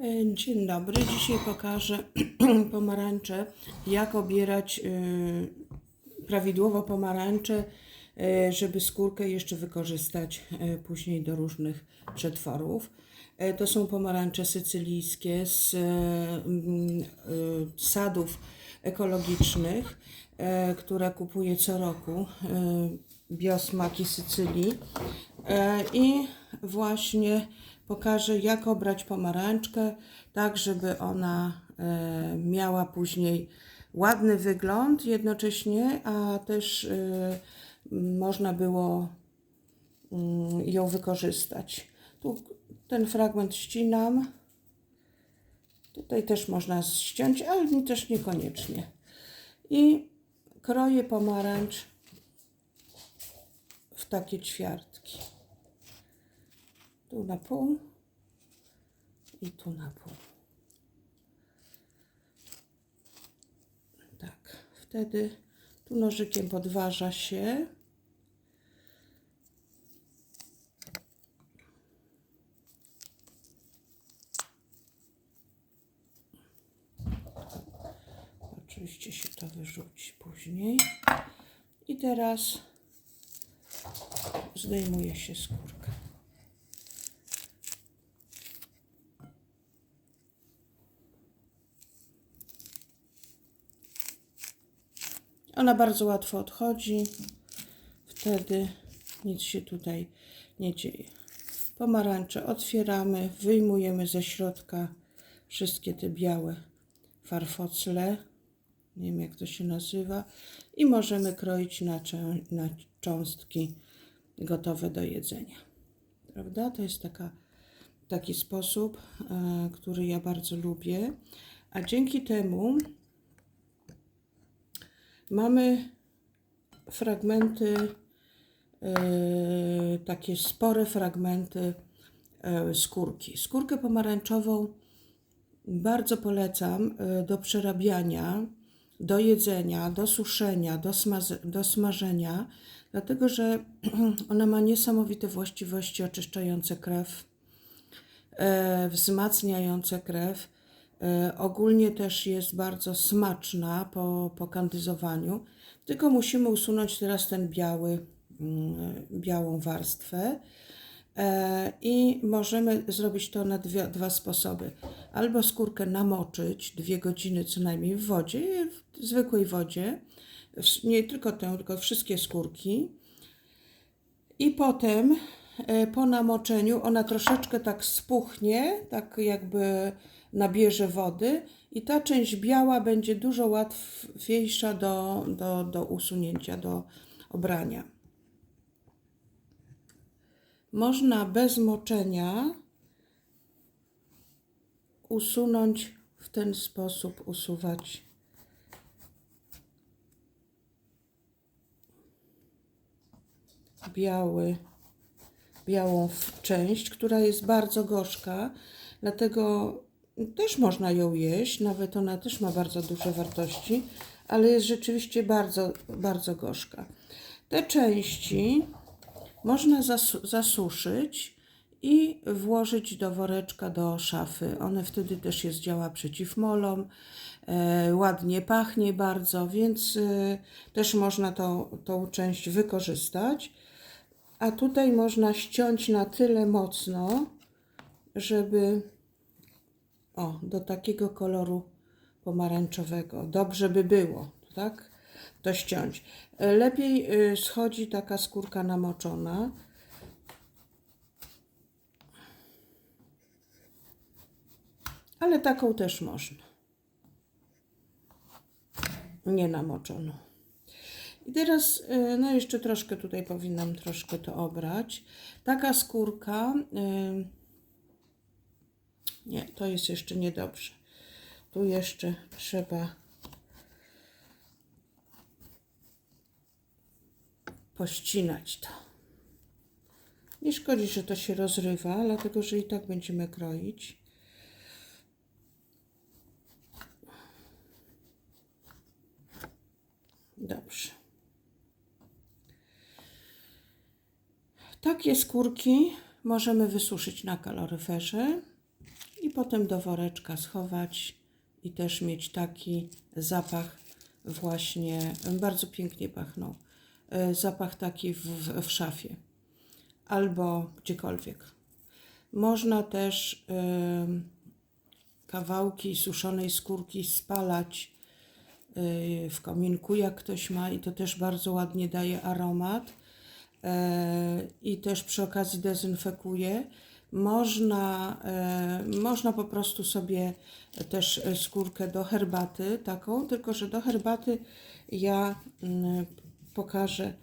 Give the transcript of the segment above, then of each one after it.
E, Dzień dobry. Dzisiaj pokażę pomarańcze, jak obierać e, prawidłowo pomarańcze, e, żeby skórkę jeszcze wykorzystać później do różnych przetworów. To są pomarańcze sycylijskie z sadów ekologicznych, które kupuję co roku. Biosmaki Sycylii. I właśnie pokażę, jak obrać pomarańczkę, tak żeby ona e, miała później ładny wygląd jednocześnie, a też e, można było mm, ją wykorzystać. Tu ten fragment ścinam. Tutaj też można ściąć, ale też niekoniecznie. I kroję pomarańcz w takie ćwiartki. Tu na pół i tu na pół. Tak, wtedy tu nożykiem podważa się. Oczywiście się to wyrzuci później. I teraz zdejmuje się skórkę. Ona bardzo łatwo odchodzi. Wtedy nic się tutaj nie dzieje. Pomarańcze otwieramy, wyjmujemy ze środka wszystkie te białe farfocle. Nie wiem jak to się nazywa. I możemy kroić na, na cząstki gotowe do jedzenia. Prawda? To jest taka, taki sposób, e, który ja bardzo lubię. A dzięki temu mamy fragmenty, e, takie spore fragmenty e, skórki. Skórkę pomarańczową bardzo polecam e, do przerabiania, do jedzenia, do suszenia, do, do smażenia, dlatego że ona ma niesamowite właściwości oczyszczające krew, e, wzmacniające krew. E, ogólnie też jest bardzo smaczna po, po kandyzowaniu, tylko musimy usunąć teraz ten biały, mm, białą warstwę. E, I możemy zrobić to na dwie, dwa sposoby. Albo skórkę namoczyć dwie godziny co najmniej w wodzie, w zwykłej wodzie, nie tylko tę, tylko wszystkie skórki. I potem e, po namoczeniu ona troszeczkę tak spuchnie, tak jakby nabierze wody i ta część biała będzie dużo łatwiejsza do, do, do usunięcia, do obrania. Można bez moczenia usunąć w ten sposób, usuwać biały, białą część, która jest bardzo gorzka, dlatego też można ją jeść, nawet ona też ma bardzo duże wartości, ale jest rzeczywiście bardzo, bardzo gorzka. Te części można zasu- zasuszyć i włożyć do woreczka, do szafy. One wtedy też jest działa przeciwmolom, e, ładnie pachnie bardzo, więc e, też można tą, tą część wykorzystać. A tutaj można ściąć na tyle mocno, żeby o, do takiego koloru pomarańczowego. Dobrze by było, tak? To ściąć. Lepiej y, schodzi taka skórka namoczona. Ale taką też można. Nie namoczoną. I teraz, y, no jeszcze troszkę tutaj powinnam troszkę to obrać. Taka skórka, y, nie, to jest jeszcze niedobrze. Tu jeszcze trzeba pościnać to. Nie szkodzi, że to się rozrywa, dlatego że i tak będziemy kroić. Dobrze. Takie skórki możemy wysuszyć na kaloryferze i potem do woreczka schować i też mieć taki zapach właśnie, bardzo pięknie pachną, e, zapach taki w, w, szafie albo gdziekolwiek. Można też em, kawałki suszonej skórki spalać y, w kominku, jak ktoś ma, i to też bardzo ładnie daje aromat. E, I też przy okazji dezynfekuje. Można, e, można po prostu sobie też skórkę do herbaty, taką, tylko że do herbaty ja mm, pokażę,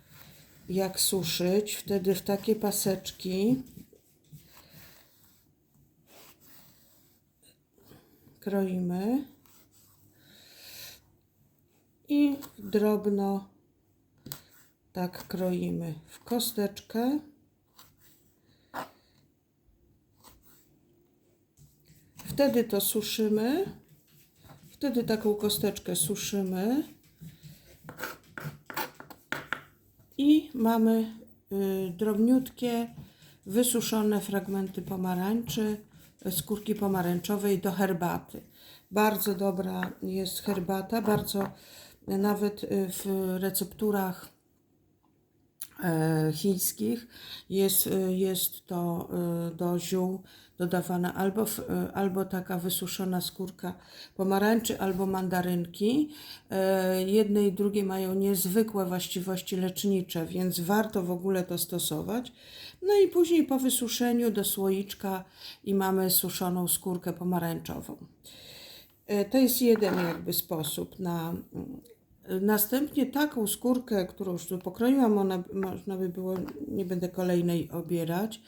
jak suszyć. Wtedy w takie paseczki kroimy i drobno tak kroimy w kosteczkę. Wtedy to suszymy. Wtedy taką kosteczkę suszymy. I mamy y, drobniutkie, wysuszone fragmenty pomarańczy, skórki pomarańczowej do herbaty. Bardzo dobra jest herbata, bardzo nawet y, w recepturach e, chińskich jest, y, jest to y, do ziół dodawana albo, y, albo taka wysuszona skórka pomarańczy, albo mandarynki. E, Jedne i drugie mają niezwykłe właściwości lecznicze, więc warto w ogóle to stosować. No i później po wysuszeniu do słoiczka i mamy suszoną skórkę pomarańczową. E, To jest jeden jakby sposób na. Następnie taką skórkę, którą już tu pokroiłam, ona można by było, nie będę kolejnej obierać.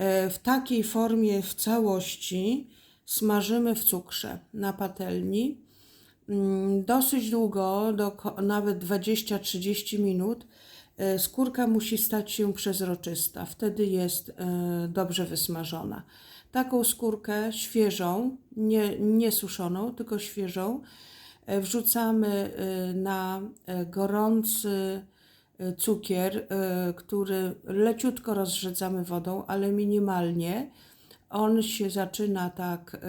E, W takiej formie w całości smażymy w cukrze na patelni. Mm, Dosyć długo, do, nawet 20-30 minut. E, Skórka musi stać się przezroczysta, wtedy jest e, dobrze wysmażona. Taką skórkę świeżą, nie, nie suszoną, tylko świeżą, wrzucamy na gorący cukier, e, który leciutko rozrzedzamy wodą, ale minimalnie. On się zaczyna tak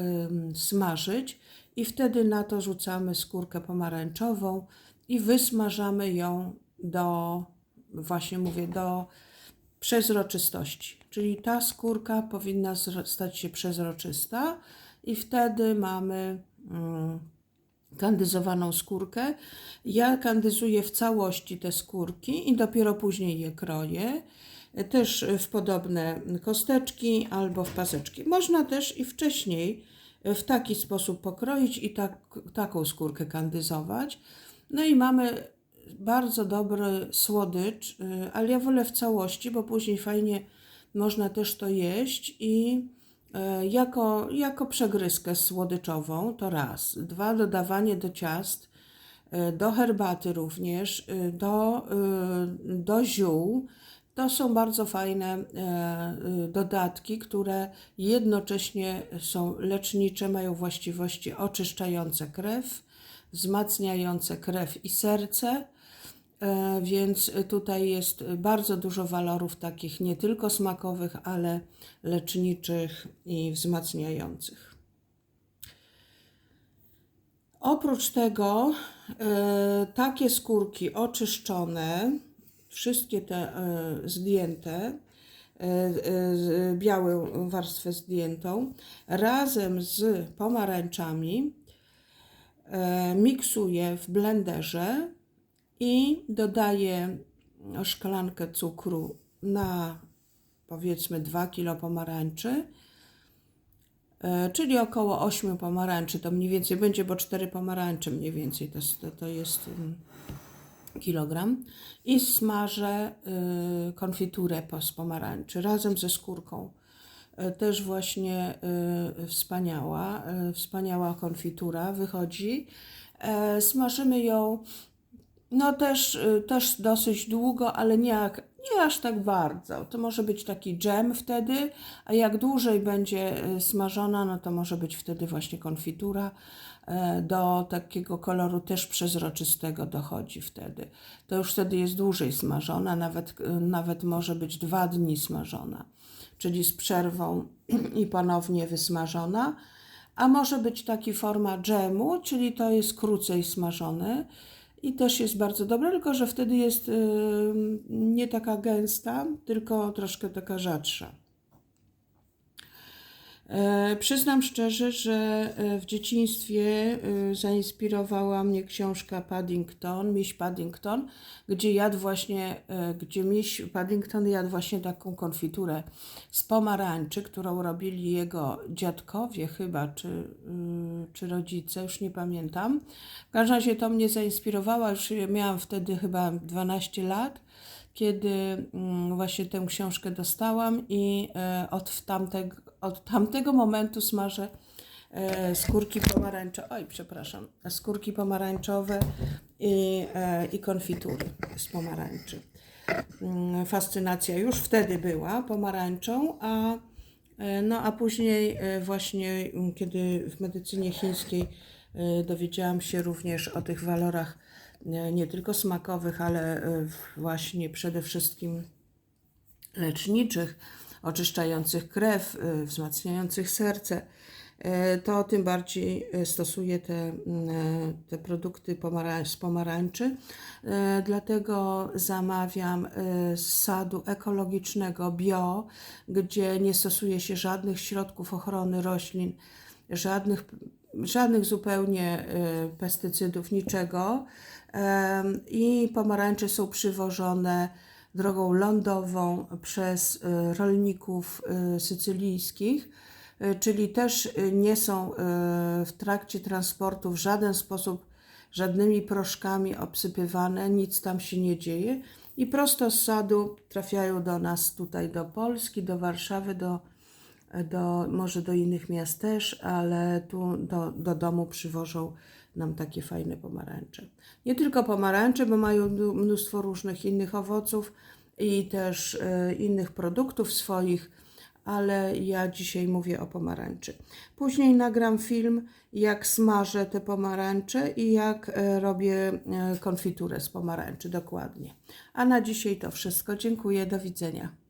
smażyć i wtedy na to rzucamy skórkę pomarańczową i wysmażamy ją do, właśnie mówię, do przezroczystości. Czyli ta skórka powinna stać się przezroczysta i wtedy mamy mm, kandyzowaną skórkę. Ja kandyzuję w całości te skórki i dopiero później je kroję. Też w podobne kosteczki albo w paseczki. Można też i wcześniej w taki sposób pokroić i tak, taką skórkę kandyzować. No i mamy bardzo dobry słodycz, y, ale ja wolę w całości, bo później fajnie można też to jeść i e, jako, jako przegryzkę słodyczową to raz. Dwa, dodawanie do ciast, e, do herbaty również, e, do, e, do ziół. To są bardzo fajne e, e, dodatki, które jednocześnie są lecznicze, mają właściwości oczyszczające krew, wzmacniające krew i serce. E, Więc tutaj jest bardzo dużo walorów takich nie tylko smakowych, ale leczniczych i wzmacniających. Oprócz tego e, takie skórki oczyszczone, wszystkie te e, zdjęte, białą warstwę zdjętą, razem z pomarańczami miksuję w blenderze i dodaję szklankę cukru na powiedzmy 2 kg pomarańczy, e, czyli około 8 pomarańczy. To mniej więcej będzie, bo 4 pomarańcze mniej więcej to, to, to jest kilogram. I smażę y, konfiturę z pomarańczy razem ze skórką. E, Też właśnie y, wspaniała, y, wspaniała konfitura wychodzi. E, Smażymy ją no też, y, też dosyć długo, ale nie, nie aż tak bardzo. To może być taki dżem wtedy, a jak dłużej będzie y, smażona, no to może być wtedy właśnie konfitura. E, Do takiego koloru też przezroczystego dochodzi wtedy. To już wtedy jest dłużej smażona, nawet, y, nawet może być dwa dni smażona. czyli z przerwą i ponownie wysmażona. A może być taki forma dżemu, czyli to jest krócej smażony i też jest bardzo dobre, tylko że wtedy jest nie taka gęsta, tylko troszkę taka rzadsza. E, Przyznam szczerze, że e, w dzieciństwie e, zainspirowała mnie książka Paddington, miś Paddington, gdzie jadł właśnie, gdzie miś Paddington jadł właśnie taką konfiturę z pomarańczy, którą robili jego dziadkowie chyba, czy, y, czy rodzice, już nie pamiętam. W każdym razie to mnie zainspirowało, już miałam wtedy chyba 12 lat kiedy mm, właśnie tę książkę dostałam i od tamtego, od tamtego momentu smażę e, skórki pomarańczowe, oj przepraszam, skórki pomarańczowe i, e, i konfitury z pomarańczy. Mm, Fascynacja już wtedy była pomarańczą, a, e, no, a później właśnie mm, kiedy w medycynie chińskiej dowiedziałam się również o tych walorach nie, tylko smakowych, ale właśnie przede wszystkim leczniczych, oczyszczających krew, y, wzmacniających serce, y, to tym bardziej y, stosuję te, mm, te produkty z pomarańczy. Dlatego zamawiam z sadu ekologicznego bio, gdzie nie stosuje się żadnych środków ochrony roślin, żadnych, żadnych zupełnie pestycydów, niczego. I pomarańcze są przywożone drogą lądową przez y, rolników y, sycylijskich, y, czyli też nie są w trakcie transportu w żaden sposób żadnymi proszkami obsypywane, nic tam się nie dzieje i prosto z sadu trafiają do nas tutaj do Polski, do Warszawy, do, do może do innych miast też, ale tu do, do domu przywożą nam takie fajne pomarańcze. Nie tylko pomarańcze, bo mają mnóstwo różnych innych owoców i też e, innych produktów swoich, ale ja dzisiaj mówię o pomarańczy. Później nagram film, jak smażę te pomarańcze i jak e, robię e, konfiturę z pomarańczy dokładnie. A na dzisiaj to wszystko. Dziękuję, do widzenia.